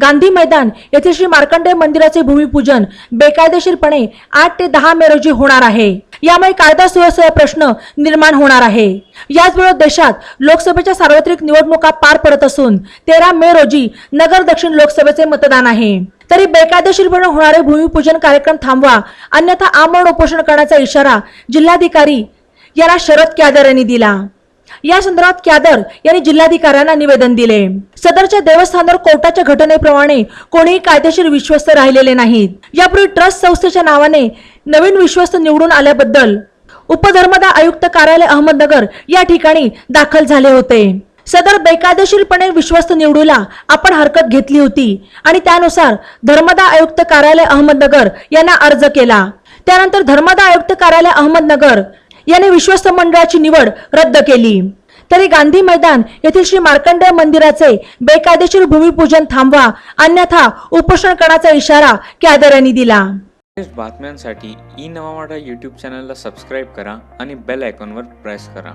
गांधी मैदान येथे श्री मार्कंडेय मंदिराचे भूमिपूजन बेकायदेशीरपणे आठ ते दहा मे रोजी होणार आहे. यामुळे कायदा सुव्यवस्थेचा प्रश्न निर्माण होणार आहे. याचबरोबर देशात लोकसभेच्या सार्वत्रिक निवडणुका पार पडत असून तेरा मे रोजी नगर दक्षिण लोकसभेचे मतदान आहे. तरी बेकायदेशीरपणे होणारे भूमिपूजन कार्यक्रम थांबवा अन्यथा आमरण उपोषण करण्याचा इशारा जिल्हाधिकारी याला शरद क्यादर यांनी दिला. या संदर्भात क्यादर यांनी जिल्हाधिकाऱ्यांना निवेदन दिले. सदरच्या देवस्थानावर कोर्टाच्या घटनेप्रमाणे कोणीही कायदेशीर विश्वस्त राहिलेले नाहीत. यापूर्वी ट्रस्ट संस्थेच्या नावाने नवीन विश्वस्त निवडून आल्याबद्दल उपधर्मदा आयुक्त कार्यालय अहमदनगर या ठिकाणी दाखल झाले होते. सदर बेकायदेशीरपणे विश्वस्त निवडूला आपण हरकत घेतली होती आणि त्यानुसार धर्मदा आयुक्त कार्यालय अहमदनगर यांना अर्ज केला. त्यानंतर धर्मदा आयुक्त कार्यालय अहमदनगर याने विश्वस्त मंडळाची निवड रद्द केली. तरी गांधी मैदान येथील श्री मार्कंडेय मंदिराचे बेकायदेशीर भूमिपूजन थांबवा अन्यथा उपोषण करण्याचा इशारा कॅदर यांनी दिला. बातम्यांसाठी ई नवा यूट्यूब चॅनलला सबस्क्राईब करा आणि बेल आयकॉनवर प्रेस करा.